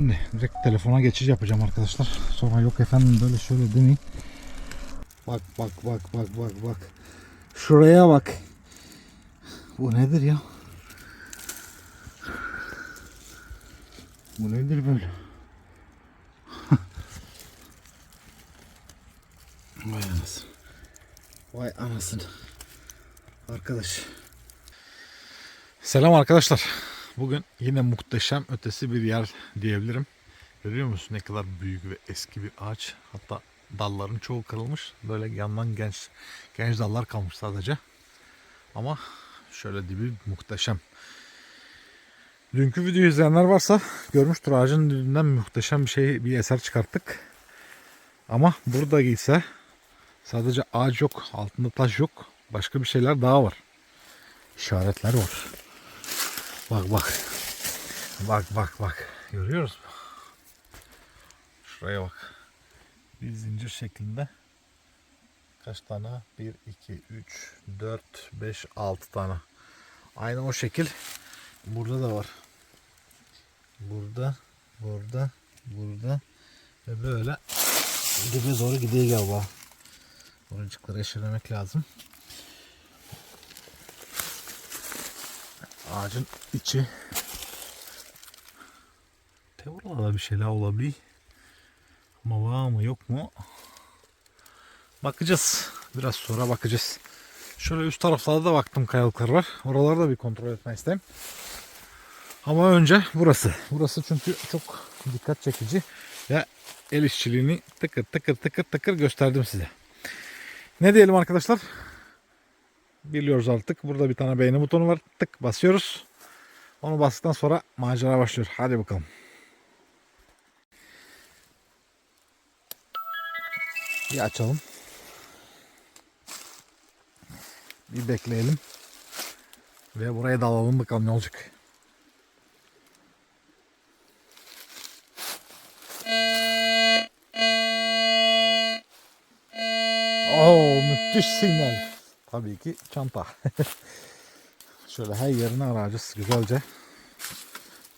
Şimdi direkt telefona geçiş yapacağım arkadaşlar. Sonra yok efendim böyle şöyle demeyin. Bak bak bak bak bak bak. Şuraya bak. Bu nedir ya? Bu nedir böyle? Vay anasını. Vay anasını. Arkadaş. Selam arkadaşlar. Bugün yine muhteşem ötesi bir yer diyebilirim. Görüyor musun ne kadar büyük ve eski bir ağaç. Hatta dalların çoğu kırılmış. Böyle yandan genç genç dallar kalmış sadece. Ama şöyle dibi muhteşem. Dünkü videoyu izleyenler varsa görmüştür ağacın dibinden muhteşem bir şey bir eser çıkarttık. Ama burada ise sadece ağaç yok, altında taş yok. Başka bir şeyler daha var. İşaretler var. Bak bak. Bak bak bak. Görüyoruz mu? Şuraya bak. Bir zincir şeklinde. Kaç tane? 1, 2, 3, 4, 5, 6 tane. Aynı o şekil. Burada da var. Burada, burada, burada ve böyle dibe doğru gidiyor galiba. Oracıkları eşelemek lazım. Ağacın içi. Tevrada bir şeyler olabilir. Ama var mı yok mu? Bakacağız. Biraz sonra bakacağız. Şöyle üst taraflarda da baktım kayalıklar var. Oraları da bir kontrol etmek istedim. Ama önce burası. Burası çünkü çok dikkat çekici ve el işçiliğini tıkır tıkır tıkır tıkır gösterdim size. Ne diyelim arkadaşlar? Biliyoruz artık. Burada bir tane beğeni butonu var. Tık basıyoruz. Onu bastıktan sonra macera başlıyor. Hadi bakalım. Bir açalım. Bir bekleyelim. Ve buraya dalalım bakalım ne olacak. Oo müthiş sinyal. Tabii ki çanta. Şöyle her yerini arayacağız güzelce.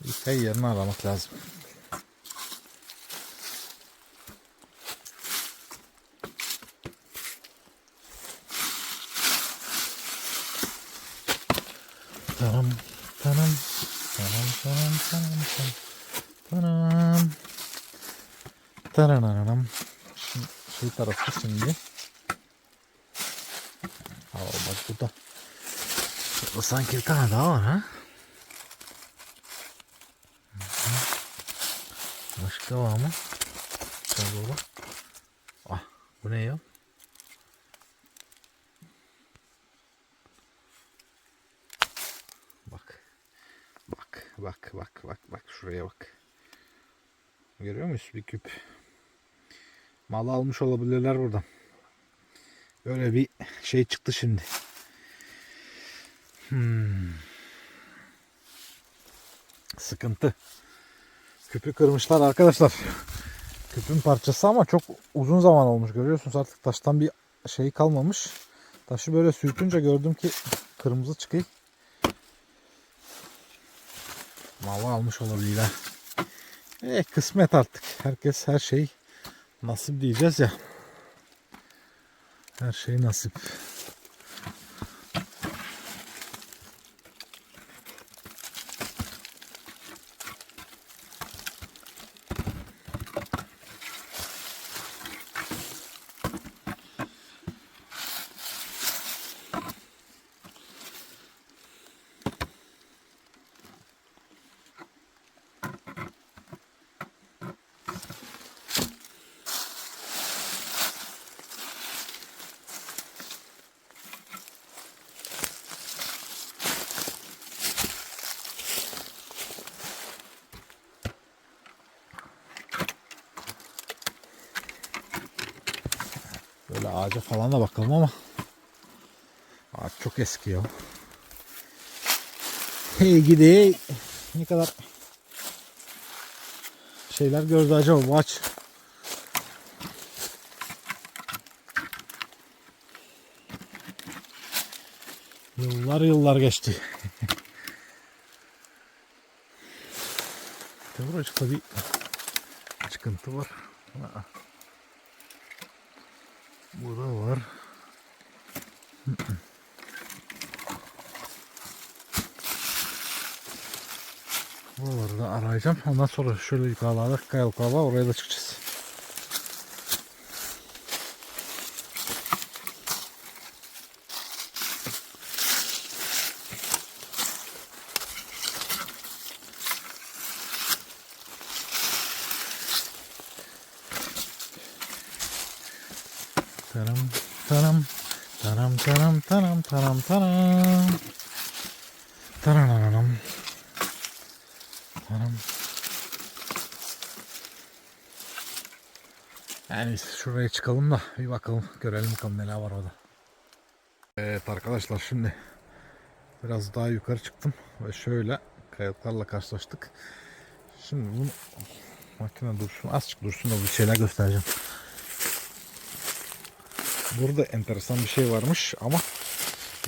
İlk her yerini aramak lazım. Tanam, tanam, tanam, tanam, tanam, tanam, tanam. Tarananam. Şimdi şey tarafı şimdi. Bak burada. Burada sanki bir tane daha var ha. Başka var mı? Şöyle doğru. Ah bu ne ya? Bak. Bak bak bak bak bak şuraya bak. Görüyor musun bir küp? Mal almış olabilirler buradan. Böyle bir şey çıktı şimdi. Hmm. Sıkıntı. Küpü kırmışlar arkadaşlar. Küpün parçası ama çok uzun zaman olmuş. Görüyorsunuz artık taştan bir şey kalmamış. Taşı böyle sürtünce gördüm ki kırmızı çıkıyor. Malı almış olabilirler. E kısmet artık. Herkes her şey nasip diyeceğiz ya. Her şey nasip. Ağaca falan da bakalım ama ağaç çok eski ya. Hey gidi. Ne kadar şeyler gördü acaba bu ağaç. Yıllar yıllar geçti. Buracıkta bir çıkıntı var. Aa. Burada var. Buraları da arayacağım. Ondan sonra şöyle yukarılarda kayalıklar var. Oraya da çıkacağız. Taram taram taram taram taram taram taram taram Yani şuraya çıkalım da bir bakalım görelim bakalım neler var orada. Evet arkadaşlar şimdi biraz daha yukarı çıktım ve şöyle kayalıklarla karşılaştık. Şimdi bunu makine dursun azıcık dursun da bir şeyler göstereceğim. Burada enteresan bir şey varmış ama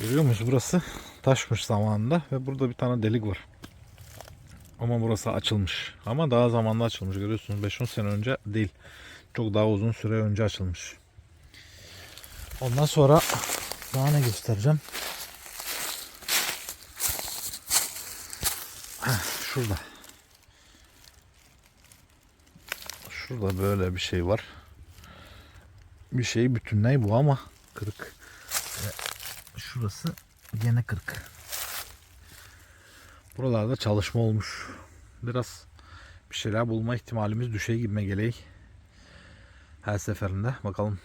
görüyor musunuz burası taşmış zamanında ve burada bir tane delik var. Ama burası açılmış. Ama daha zamanında açılmış görüyorsunuz 5-10 sene önce değil. Çok daha uzun süre önce açılmış. Ondan sonra daha ne göstereceğim? Şurada. Şurada böyle bir şey var bir şey bütünley bu ama kırık. Ve şurası gene kırık. Buralarda çalışma olmuş. Biraz bir şeyler bulma ihtimalimiz düşey gibime geley. Her seferinde bakalım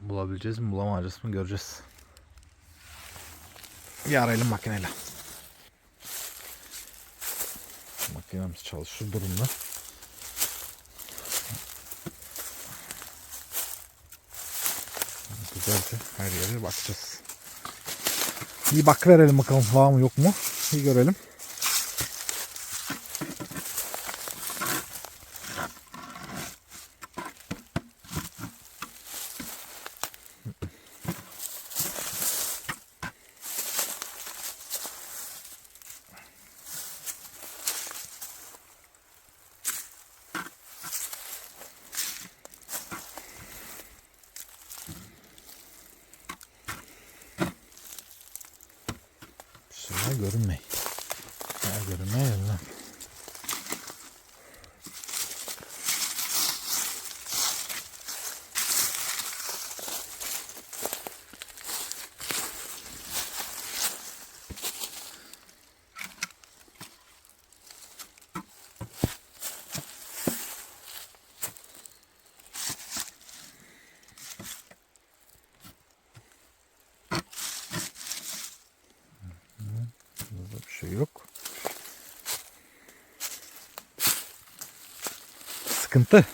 bulabileceğiz mi bulamayacağız mı göreceğiz. Bir arayalım makineyle. Makinemiz çalışır durumda. Güzelce her yere bakacağız. Bir bak verelim bakalım var mı yok mu? Bir görelim. Şuna görünmeyin. Ya görünmeyin lan. Burada bir şey yok. Sıkıntı.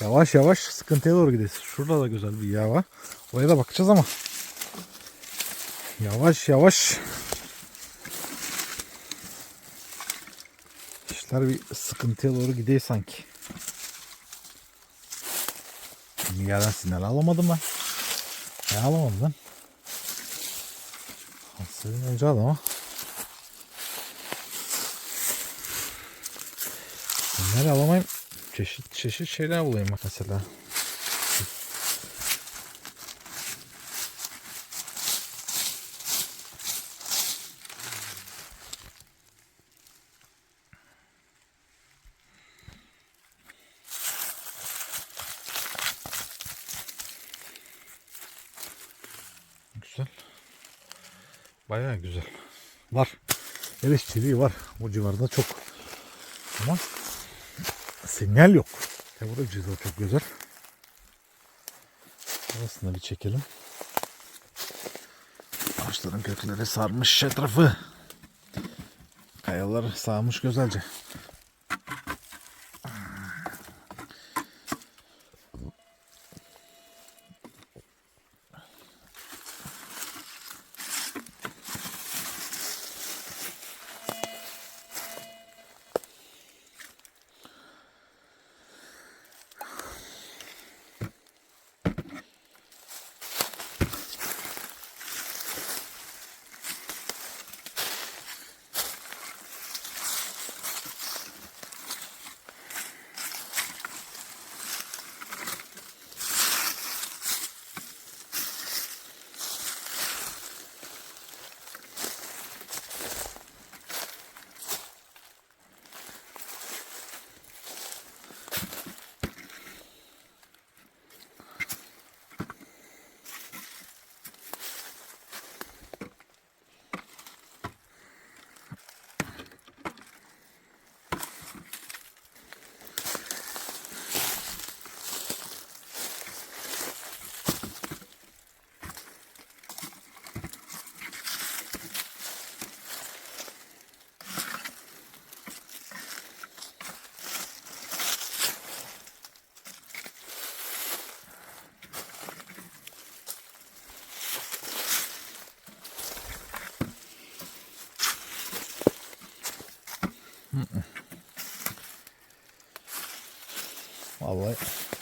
Yavaş yavaş sıkıntıya doğru gidiyoruz. Şurada da güzel bir yer var. Oraya da bakacağız ama. Yavaş yavaş. İşler bir sıkıntıya doğru gidiyor sanki. Bir sinyal alamadım ben. Ne alamadım ben? Senin önce al ama. Bunları alamayayım. Çeşit çeşit şeyler bulayım mesela. Güzel. Bayağı güzel. Var. El işçiliği var. Bu civarda çok. Ama sinyal yok. Tevracı da çok güzel. Arasını bir çekelim. Ağaçların kökleri sarmış etrafı. Kayalar sağmış güzelce.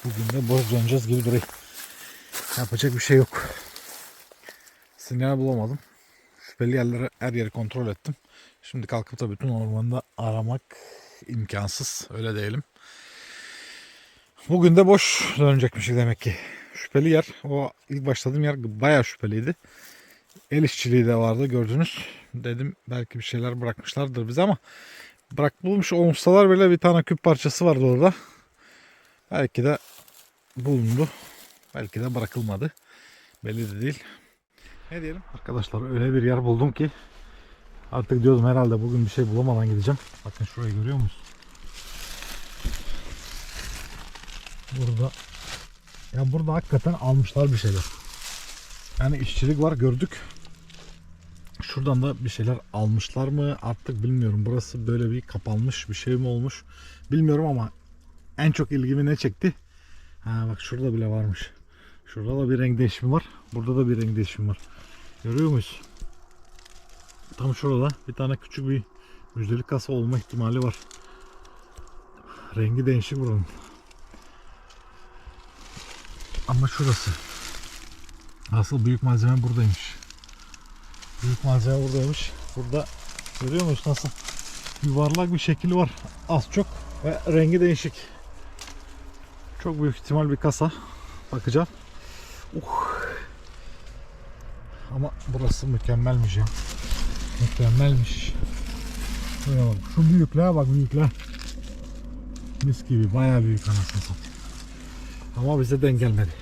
Bugün de boş döneceğiz gibi duruyor. Yapacak bir şey yok. Sinyal bulamadım. Şüpheli yerlere her yeri kontrol ettim. Şimdi kalkıp da bütün ormanda aramak imkansız. Öyle diyelim. Bugün de boş dönecekmişiz demek ki. Şüpheli yer. O ilk başladığım yer bayağı şüpheliydi. El işçiliği de vardı gördünüz. Dedim belki bir şeyler bırakmışlardır bize ama bırakılmış olsalar bile bir tane küp parçası vardı orada. Belki de bulundu. Belki de bırakılmadı. Belli de değil. Ne diyelim? Arkadaşlar öyle bir yer buldum ki artık diyordum herhalde bugün bir şey bulamadan gideceğim. Bakın şurayı görüyor musunuz? Burada ya burada hakikaten almışlar bir şeyler. Yani işçilik var gördük. Şuradan da bir şeyler almışlar mı artık bilmiyorum. Burası böyle bir kapanmış bir şey mi olmuş bilmiyorum ama en çok ilgimi ne çekti? Ha bak şurada bile varmış. Şurada da bir renk değişimi var. Burada da bir renk değişimi var. Görüyor muyuz? Tam şurada bir tane küçük bir müjdelik kasa olma ihtimali var. Rengi değişik buranın. Ama şurası. Asıl büyük malzeme buradaymış. Büyük malzeme buradaymış. Burada görüyor musunuz nasıl yuvarlak bir şekli var. Az çok ve rengi değişik. Çok büyük ihtimal bir kasa. Bakacağım. Uh. Ama burası mükemmelmiş ya. Mükemmelmiş. Şuraya bak. Şu büyüklüğe bak büyüklüğe. Mis gibi bayağı büyük anasını. Ama bize denk gelmedi.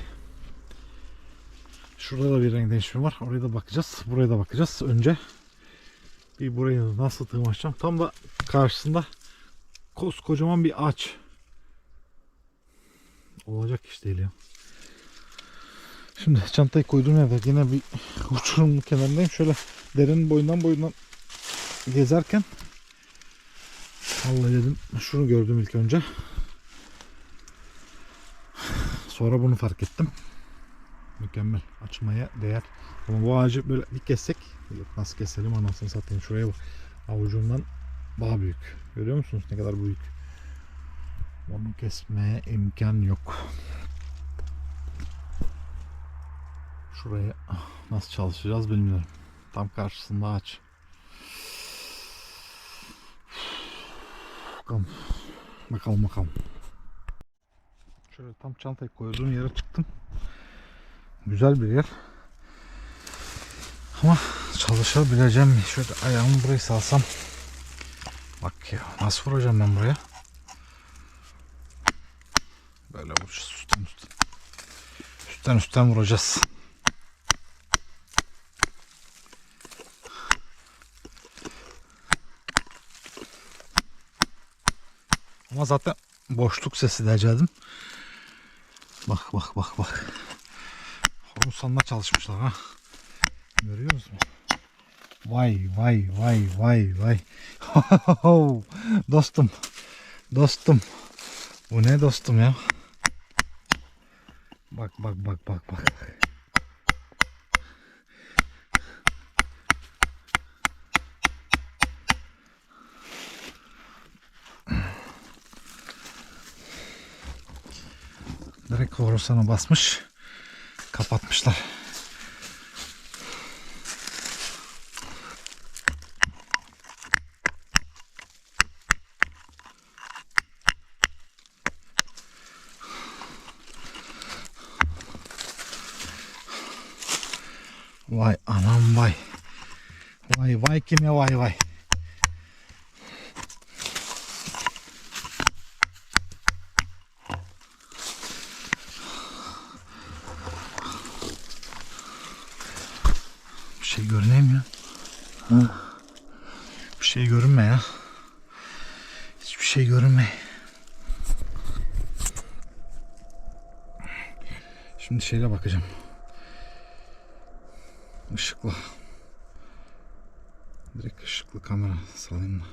Şurada da bir renk değişimi var. Oraya da bakacağız. Buraya da bakacağız. Önce bir buraya nasıl tırmanacağım. Tam da karşısında koskocaman bir ağaç. Olacak iş değil ya. Şimdi çantayı koyduğum yerde yine bir uçurumun kenarındayım. Şöyle derenin boyundan boyundan gezerken Vallahi dedim şunu gördüm ilk önce. Sonra bunu fark ettim. Mükemmel. Açmaya değer. Ama bu ağacı böyle bir kessek nasıl keselim anasını satayım. Şuraya bak. Avucumdan daha büyük. Görüyor musunuz ne kadar büyük? Onu kesmeye imkan yok. Şuraya nasıl çalışacağız bilmiyorum. Tam karşısında ağaç. Bakalım. Bakalım bakalım. Şöyle tam çantayı koyduğum yere çıktım. Güzel bir yer. Ama çalışabileceğim mi? Şöyle ayağımı buraya salsam. Bak ya nasıl vuracağım ben buraya? Böyle vuracağız üstten üstten. Üstten üstten vuracağız. Ama zaten boşluk sesi diyecektim. Bak bak bak bak. Horusanla çalışmışlar ha. Görüyor musun? Vay vay vay vay vay. dostum. Dostum. Bu ne dostum ya? Bak bak bak bak bak. Direkt korusana basmış. Kapatmışlar. Vay anam vay. Vay vay vay. Bir şey görüneyim ya. Bir şey görünme ya. Hiçbir şey görünme. Şimdi şeyle bakacağım. Işıkla. Kamera salayım da.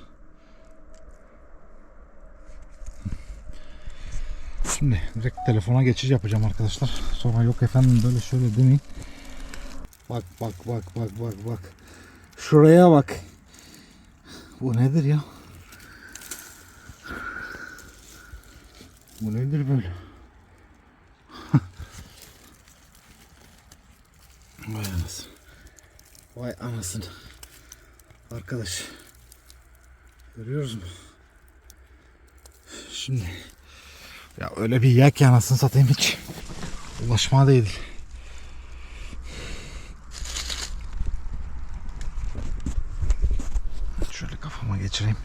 Şimdi direkt telefona geçiş yapacağım arkadaşlar. Sonra yok efendim böyle şöyle demeyin. Bak bak bak bak bak bak. Şuraya bak. Bu nedir ya? Bu nedir böyle? Vay anasını. Vay anasını. Arkadaş. Görüyoruz mu? Şimdi ya öyle bir yer ki anasını satayım hiç. Ulaşma değil. Şöyle kafama geçireyim.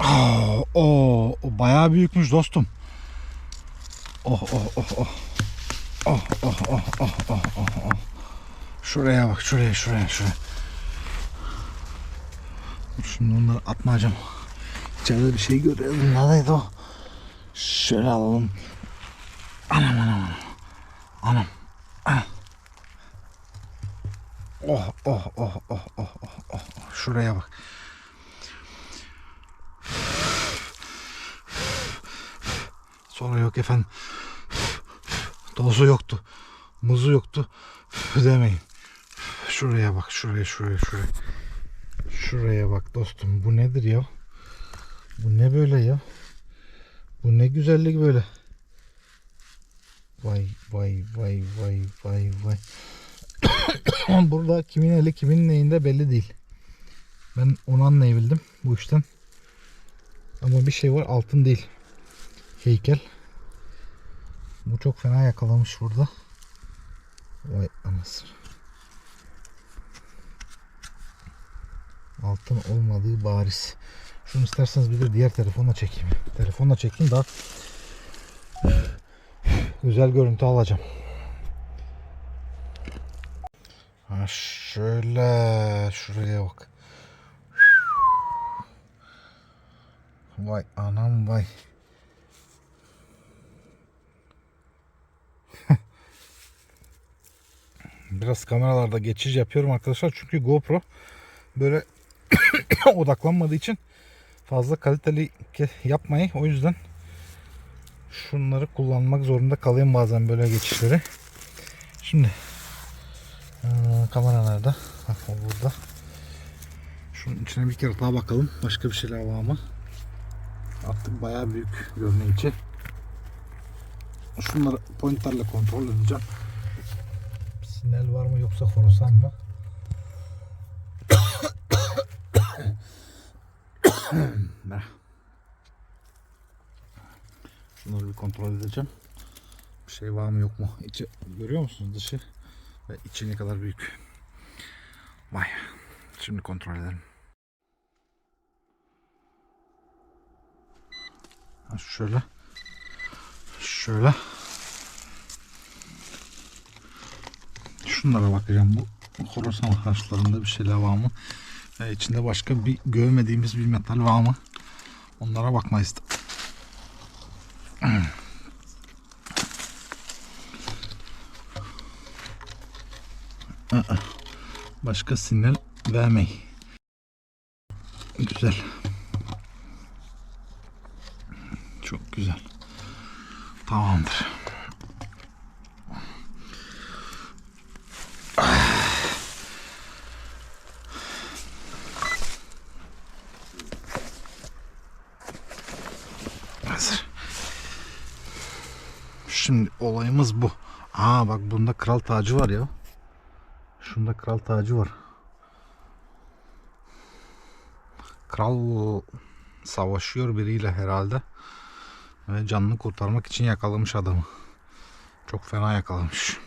Aa, o, o bayağı büyükmüş dostum. Oh oh oh oh. Oh oh oh oh oh oh oh. Şuraya bak şuraya şuraya şuraya. Şimdi onları atmayacağım. İçeride bir şey görüyorum. Neredeydi o? Şöyle alalım. Anam anam anam. Anam. Ah. Oh oh oh oh oh oh oh. Şuraya bak. Sonra yok efendim. Dozu yoktu. Muzu yoktu. Demeyin. Şuraya bak. Şuraya şuraya şuraya. Şuraya bak dostum. Bu nedir ya? Bu ne böyle ya? Bu ne güzellik böyle. Vay vay vay vay vay vay. Burada kimin eli kimin neyinde belli değil. Ben onu anlayabildim bu işten. Ama bir şey var altın değil. Heykel. Bu çok fena yakalamış burada. Vay anasını. Altın olmadığı bariz. Şunu isterseniz bir de diğer telefonla çekeyim. Telefonla çekeyim daha güzel görüntü alacağım. Ha şöyle şuraya bak. Vay anam vay. Biraz kameralarda geçiş yapıyorum arkadaşlar çünkü GoPro böyle odaklanmadığı için fazla kaliteli yapmayı o yüzden şunları kullanmak zorunda kalayım bazen böyle geçişleri. Şimdi eee, kamera nerede? O burada. Şunun içine bir kere daha bakalım. Başka bir şeyler var mı? Attık bayağı büyük görünüyor içi. Şunları pointerle kontrol edeceğim. Sinyal var mı yoksa korusan mı? Şunları bir kontrol edeceğim. Bir şey var mı yok mu? İçi görüyor musunuz dışı ve içi ne kadar büyük. Vay. Şimdi kontrol edelim. Ha, Şöyle. Şöyle. Şunlara bakacağım. Bu horasan harçlarında bir şeyler var mı? Ve içinde başka bir görmediğimiz bir metal var mı? Onlara bakmayız. Aa, Başka sinyal vermey. Güzel. Çok güzel. Tamamdır. Şimdi olayımız bu. Aa bak bunda kral tacı var ya. Şunda kral tacı var. Kral savaşıyor biriyle herhalde. Ve canını kurtarmak için yakalamış adamı. Çok fena yakalamış.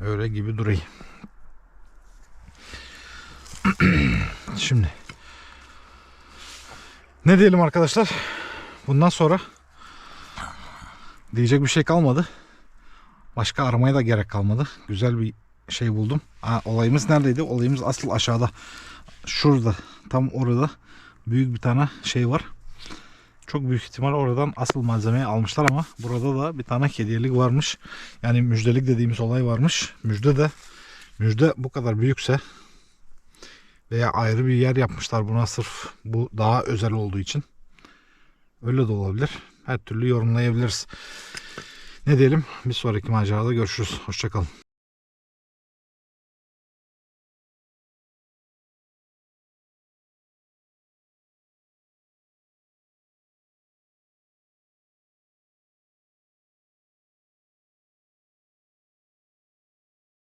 Öyle gibi durayım. Şimdi ne diyelim arkadaşlar? Bundan sonra diyecek bir şey kalmadı. Başka aramaya da gerek kalmadı. Güzel bir şey buldum. Aa, olayımız neredeydi? Olayımız asıl aşağıda. Şurada. Tam orada büyük bir tane şey var. Çok büyük ihtimal oradan asıl malzemeyi almışlar ama burada da bir tane hediyelik varmış. Yani müjdelik dediğimiz olay varmış. Müjde de müjde bu kadar büyükse veya ayrı bir yer yapmışlar buna sırf bu daha özel olduğu için. Öyle de olabilir. Her türlü yorumlayabiliriz. Ne diyelim? Bir sonraki macerada görüşürüz. Hoşçakalın.